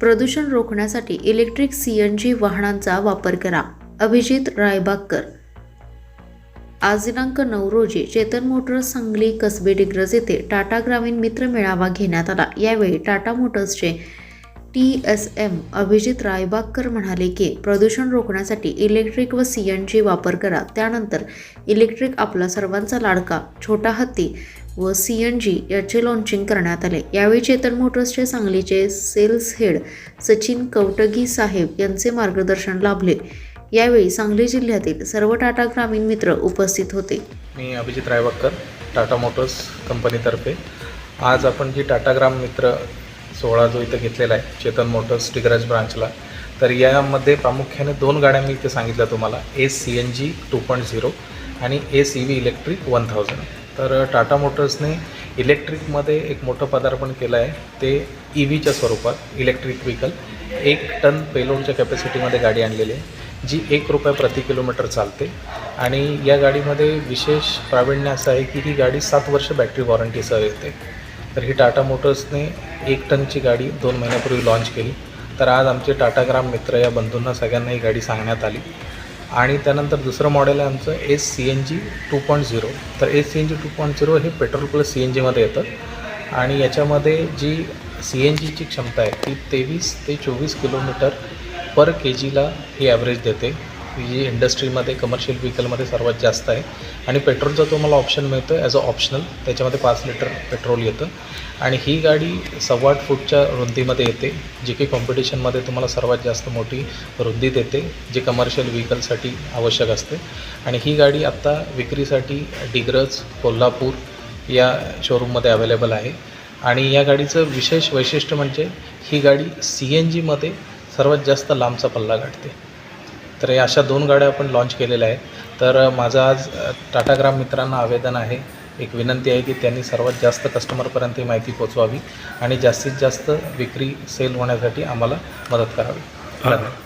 प्रदूषण रोखण्यासाठी electric C N जी वाहनांचा वापर करा. अभिजित रायबागकर. आज दिनांक नऊ रोजी चेतन मोटर्स सांगली कसबे डिग्रज येथे टाटा ग्रामीण मित्र मेळावा घेण्यात आला. यावेळी Tata मोटर्सचे T S M Abhijit Raibagkar म्हणाले की प्रदूषण रोखण्यासाठी इलेक्ट्रिक व सी एन जी वापर करा. त्यानंतर इलेक्ट्रिक आपला सर्वांचा लाडका छोटा हत्ती व सी एन जी याचे लॉन्चिंग करण्यात आले. यावेळी चेतन मोटर्सचे सांगलीचे सेल्स हेड सचिन कवटगी साहेब यांचे मार्गदर्शन लाभले. यावेळी सांगली जिल्ह्यातील सर्व टाटा ग्रामीण मित्र उपस्थित होते. मी अभिजित रायवाकर टाटा मोटर्स कंपनीतर्फे आज आपण जी टाटा ग्राम मित्र सोहळा जो इथं घेतलेला आहे चेतन मोटर्स डिग्रज ब्रांचला तर यामध्ये प्रामुख्याने दोन गाड्या मी इथे सांगितल्या तुम्हाला. A C N G two point zero आणि A C V electric one thousand तर टाटा मोटर्सने इलेक्ट्रिकमध्ये एक मोठं पदार्पण केलं आहे. ते ई व्हीच्या स्वरूपात इलेक्ट्रिक व्हेकल. एक टन पेलोडच्या कॅपॅसिटीमध्ये गाडी आणलेली आहे जी एक रुपये प्रति किलोमीटर चालते. आणि या गाडीमध्ये विशेष प्रावीण्य असं आहे की ही गाडी सात वर्ष बॅटरी वॉरंटीसह येते. तर ही टाटा मोटर्सने एक टनची गाडी दोन महिन्यापूर्वी लॉन्च केली. तर आज आमचे टाटा ग्राम मित्र या बंधूंना सगळ्यांना ही गाडी सांगण्यात आली. आणि त्यानंतर दुसरं मॉडेल आहे आमचं S C N G two point zero तर S C N G two point zero हे पेट्रोल प्लस सी एन जीमध्ये येतं. आणि याच्यामध्ये जी सी एन जीची क्षमता आहे ती तेवीस ते चोवीस किलोमीटर पर के जीला ही ॲव्हरेज देते. जी इंडस्ट्रीमध्ये कमर्शियल व्हेकलमध्ये सर्वात जास्त आहे. आणि पेट्रोलचा तुम्हाला ऑप्शन मिळतो ॲज अ ऑप्शनल त्याच्यामध्ये पाच लिटर पेट्रोल येतं. आणि ही गाडी सव्वा आठ फूटच्या रुंदीमध्ये येते जी की कॉम्पिटिशनमध्ये तुम्हाला सर्वात जास्त मोठी रुंदी देते जी कमर्शियल व्हेकलसाठी आवश्यक असते. आणि ही गाडी आत्ता विक्रीसाठी डिग्रज कोल्हापूर या शोरूममध्ये अवेलेबल आहे. आणि या गाडीचं विशेष वैशिष्ट्य म्हणजे ही गाडी सी एन जीमध्ये सर्वात जास्त लांबचा पल्ला गाठते. तर या अशा दोन गाड्या आपण लॉन्च केलेल्या आहेत. तर माझं आज टाटाग्राम मित्रांना आवेदन आहे. एक विनंती आहे की त्यांनी सर्वात जास्त कस्टमरपर्यंत ही माहिती पोचवावी आणि जास्तीत जास्त विक्री सेल होण्यासाठी आम्हाला मदत करावी. धन्यवाद.